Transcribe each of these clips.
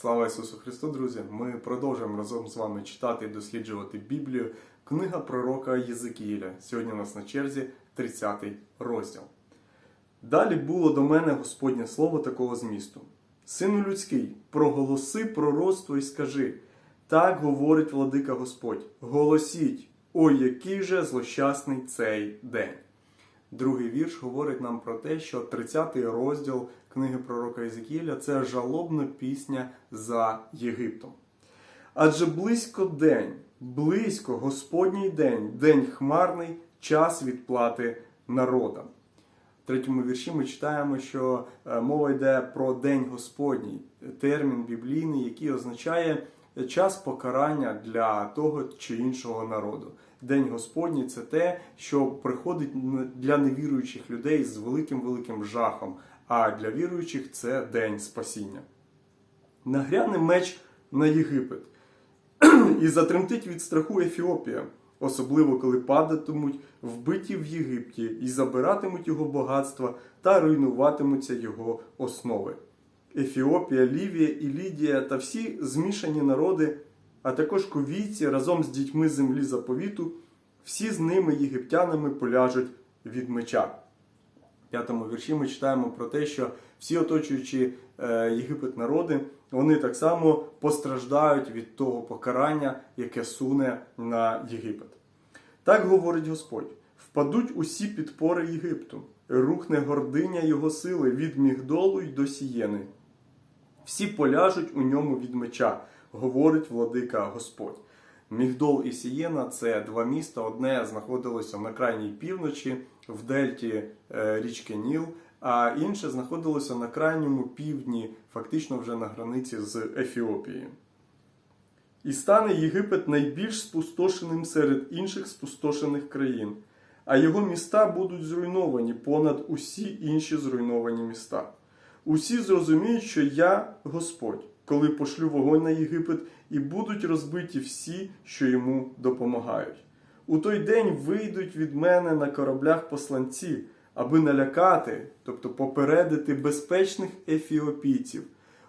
Слава Ісусу Христу, друзі! Ми продовжуємо разом з вами читати і досліджувати Біблію. Книга пророка Єзикіїля. Сьогодні у нас на черзі 30 розділ. Далі було до мене Господнє слово такого змісту. Сину людський, проголоси пророцтво і скажи: так говорить владика Господь, голосіть, ой, який же злощасний цей день. Другий вірш говорить нам про те, що 30-й розділ книги пророка Єзекіля це жалобна пісня за Єгиптом. Адже близько день, близько Господній день, день хмарний, час відплати народам. В третьому вірші ми читаємо, що е, мова йде про День Господній, термін біблійний, який означає час покарання для того чи іншого народу. День Господній це те, що приходить для невіруючих людей з великим великим жахом, а для віруючих це день спасіння. Нагряне меч на Єгипет і затремтить від страху Ефіопія, особливо коли падатимуть вбиті в Єгипті і забиратимуть його багатства та руйнуватимуться його основи. Ефіопія, Лівія і Лідія та всі змішані народи, а також ковійці разом з дітьми землі заповіту, всі з ними єгиптянами поляжуть від меча. В п'ятому вірші ми читаємо про те, що всі оточуючі е, Єгипет народи, вони так само постраждають від того покарання, яке суне на Єгипет. Так говорить Господь: впадуть усі підпори Єгипту, рухне гординя його сили від Мігдолу й до Сієни. Всі поляжуть у ньому від меча, говорить владика Господь. Мігдол і Сієна це два міста. Одне знаходилося на крайній півночі, в дельті е, річки Ніл, а інше знаходилося на крайньому півдні, фактично вже на границі з Ефіопією. І стане Єгипет найбільш спустошеним серед інших спустошених країн, а його міста будуть зруйновані понад усі інші зруйновані міста. Усі зрозуміють, що я Господь, коли пошлю вогонь на Єгипет, і будуть розбиті всі, що йому допомагають. У той день вийдуть від мене на кораблях посланці, аби налякати, тобто попередити безпечних ефіопійців.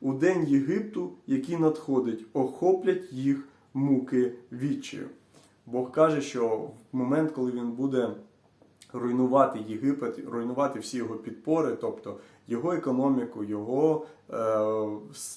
У день Єгипту, який надходить, охоплять їх муки відчаю. Бог каже, що в момент, коли він буде руйнувати Єгипет, руйнувати всі його підпори, тобто його економіку, його е,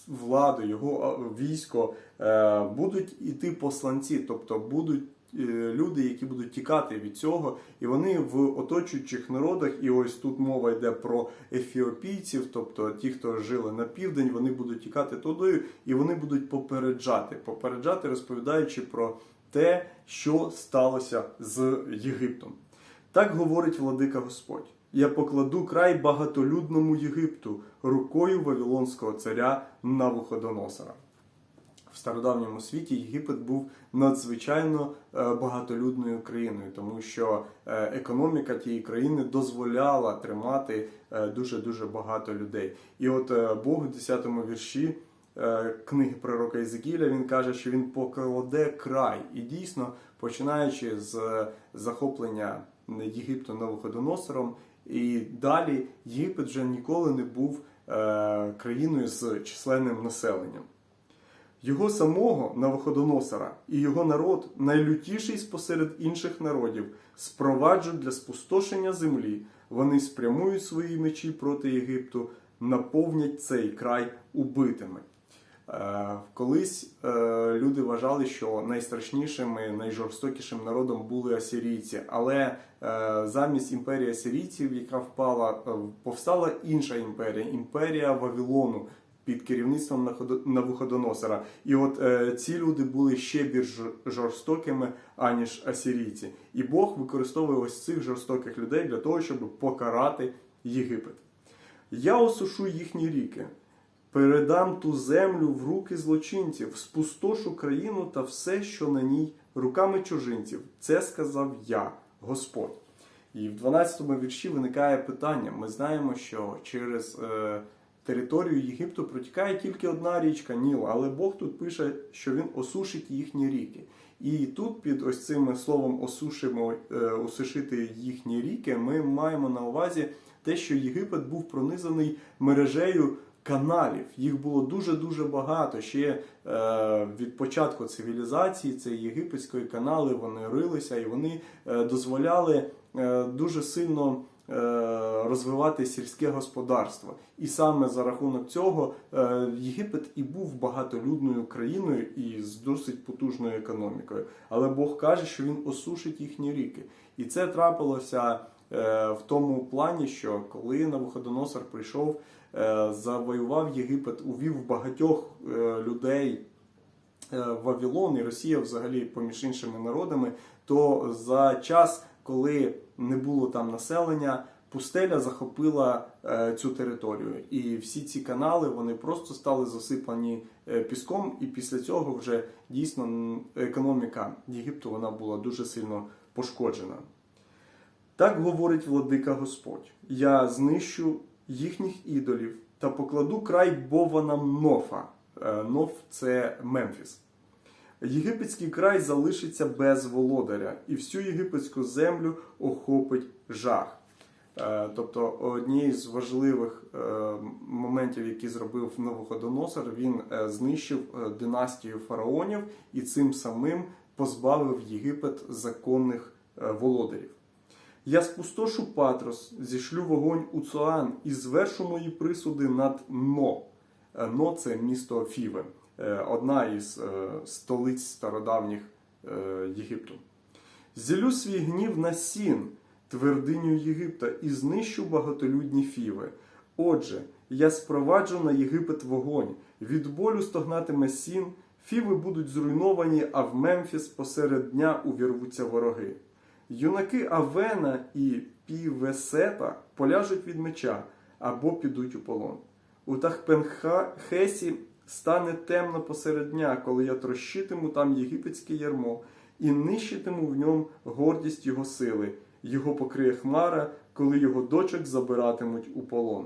владу, його військо, е, будуть іти посланці, тобто будуть е, люди, які будуть тікати від цього, і вони в оточуючих народах, і ось тут мова йде про ефіопійців, тобто ті, хто жили на південь, вони будуть тікати туди, і вони будуть попереджати, попереджати, розповідаючи про те, що сталося з Єгиптом. Так говорить владика Господь: я покладу край багатолюдному Єгипту рукою Вавилонського царя Навуходоносора. В стародавньому світі Єгипет був надзвичайно е, багатолюдною країною, тому що е, економіка тієї країни дозволяла тримати дуже дуже багато людей. І от е, Бог у 10 вірші книги пророка Єзекіля він каже, що він покладе край, і дійсно починаючи з захоплення. Єгипту Навуходоносором, і далі Єгипет вже ніколи не був е, країною з численним населенням. Його самого Навуходоносора і його народ, найлютіший спосеред інших народів, спроваджують для спустошення землі. Вони спрямують свої мечі проти Єгипту, наповнять цей край убитими. Е, колись е, люди вважали, що найстрашнішим і найжорстокішим народом були асирійці, але е, замість імперії асирійців, яка впала, повстала інша імперія імперія Вавилону під керівництвом Навуходоносора. І от ці люди були ще більш жорстокими, аніж асирійці. І Бог використовує ось цих жорстоких людей для того, щоб покарати Єгипет. Я осушу їхні ріки передам ту землю в руки злочинців, спустошу країну та все, що на ній, руками чужинців. Це сказав я, Господь. І в 12-му вірші виникає питання. Ми знаємо, що через е, територію Єгипту протікає тільки одна річка Ніл, але Бог тут пише, що він осушить їхні ріки. І тут під ось цим словом осушимо, е, осушити їхні ріки, ми маємо на увазі те, що Єгипет був пронизаний мережею каналів. Їх було дуже-дуже багато. Ще е, від початку цивілізації, це єгипетської канали, вони рилися і вони е, дозволяли е, дуже сильно е, розвивати сільське господарство. І саме за рахунок цього е, Єгипет і був багатолюдною країною і з досить потужною економікою. Але Бог каже, що він осушить їхні ріки. І це трапилося е, в тому плані, що коли Навуходоносор прийшов, завоював Єгипет, увів багатьох е, людей е, в Вавилон і Росія взагалі поміж іншими народами, то за час, коли не було там населення, пустеля захопила е, цю територію. І всі ці канали вони просто стали засипані е, піском, і після цього вже дійсно економіка Єгипту вона була дуже сильно пошкоджена. Так говорить владика Господь: Я знищу їхніх ідолів та покладу край бованам Нофа. Е, Ноф це Мемфіс. Єгипетський край залишиться без володаря, і всю єгипетську землю охопить жах. Е, Тобто, однією з важливих е, моментів, які зробив Новоходоносор, він знищив династію фараонів і цим самим позбавив Єгипет законних володарів. Я спустошу Патрос, зішлю вогонь у Цоан і звершу мої присуди над Но. Е, Но це місто Фіве, е, одна із е, столиць стародавніх Єгипту. Зілю свій гнів на сін, твердиню Єгипта, і знищу багатолюдні фіви. Отже, я спроваджу на Єгипет вогонь, від болю стогнатиме сін, фіви будуть зруйновані, а в Мемфіс посеред дня увірвуться вороги. Юнаки Авена і Півесета поляжуть від меча або підуть у полон. У Тахпенхесі стане темно посеред дня, коли я трощитиму там єгипетське ярмо і нищитиму в ньому гордість його сили. Його покриє хмара, коли його дочок забиратимуть у полон.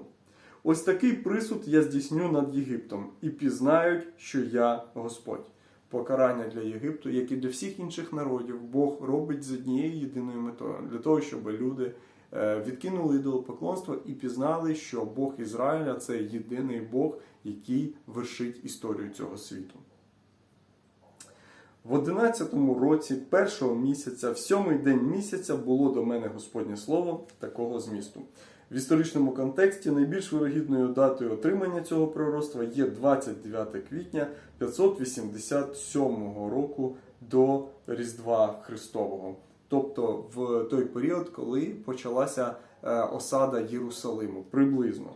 Ось такий присуд я здійсню над Єгиптом, і пізнають, що я Господь. Покарання для Єгипту, як і для всіх інших народів, Бог робить з однією єдиною метою для того, щоб люди е, відкинули ідолопоклонство і пізнали, що Бог Ізраїля це єдиний Бог, який вершить історію цього світу. В одинадцятому році першого місяця, в сьомий день місяця, було до мене Господнє слово такого змісту. В історичному контексті найбільш вирогідною датою отримання цього пророцтва є 29 квітня 587 року до Різдва Христового, тобто в той період, коли почалася е, осада Єрусалиму, приблизно.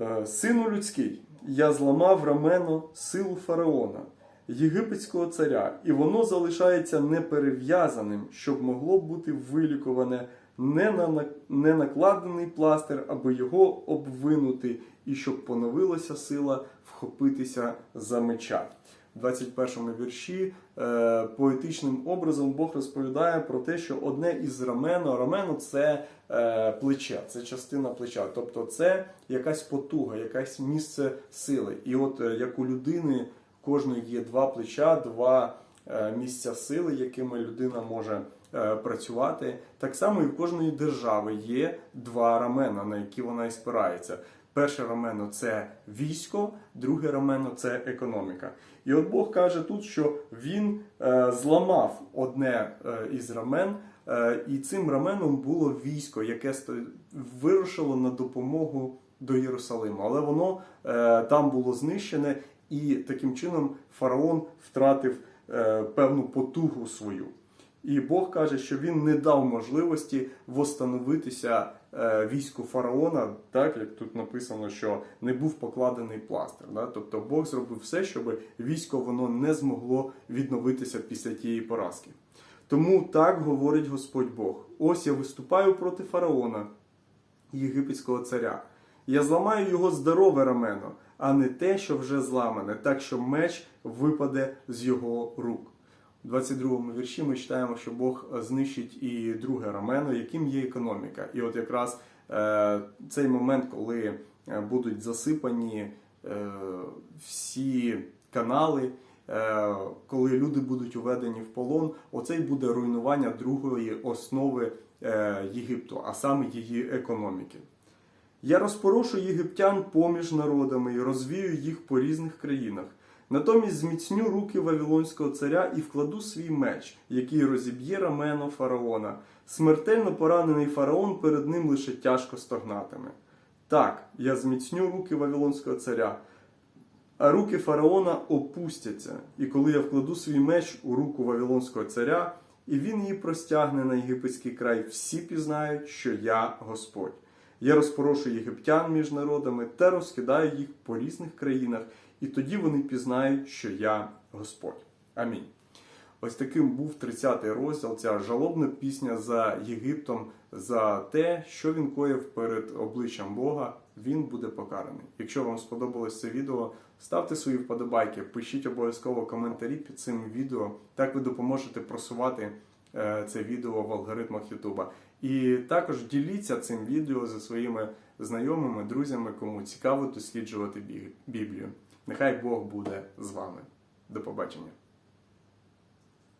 Е, Сину людський, я зламав рамено силу фараона, єгипетського царя, і воно залишається неперев'язаним, щоб могло бути вилікуване не на не накладений пластир, аби його обвинути, і щоб поновилася сила вхопитися за меча. В 21 вірші е, поетичним образом Бог розповідає про те, що одне із рамено, рамено це е, плече, це частина плеча, тобто це якась потуга, якесь місце сили. І от е, як у людини кожної є два плеча, два е, місця сили, якими людина може е, працювати. Так само і в кожної держави є два рамена, на які вона і спирається. Перше рамено це військо, друге рамено це економіка. І от Бог каже тут, що він е, зламав одне е, із рамен, е, і цим раменом було військо, яке вирушило на допомогу до Єрусалиму. Але воно е, там було знищене, і таким чином фараон втратив е, певну потугу свою. І Бог каже, що він не дав можливості восстановитися е, війську фараона, так як тут написано, що не був покладений пластир. Да? Тобто Бог зробив все, щоб військо воно не змогло відновитися після тієї поразки. Тому так говорить Господь Бог: ось я виступаю проти фараона, єгипетського царя. Я зламаю його здорове рамено, а не те, що вже зламане, так що меч випаде з його рук. У 22 вірші ми читаємо, що Бог знищить і друге рамено, яким є економіка. І от якраз е, цей момент, коли е, будуть засипані е, всі канали, е, коли люди будуть уведені в полон, оцей буде руйнування другої основи е, Єгипту, а саме її економіки. Я розпорошу єгиптян поміж народами і розвію їх по різних країнах. Натомість зміцню руки Вавилонського царя і вкладу свій меч, який розіб'є рамено фараона. Смертельно поранений фараон перед ним лише тяжко стогнатиме. Так, я зміцню руки Вавилонського царя, а руки фараона опустяться, і коли я вкладу свій меч у руку Вавилонського царя, і він її простягне на єгипетський край, всі пізнають, що я Господь. Я розпорошу єгиптян між народами та розкидаю їх по різних країнах, і тоді вони пізнають, що я Господь. Амінь. Ось таким був 30-й розділ, ця жалобна пісня за Єгиптом, за те, що він коїв перед обличчям Бога, він буде покараний. Якщо вам сподобалось це відео, ставте свої вподобайки, пишіть обов'язково коментарі під цим відео. Так ви допоможете просувати е, це відео в алгоритмах Ютуба. І також діліться цим відео зі своїми знайомими, друзями, кому цікаво досліджувати Біблію. Нехай Бог буде з вами. До побачення.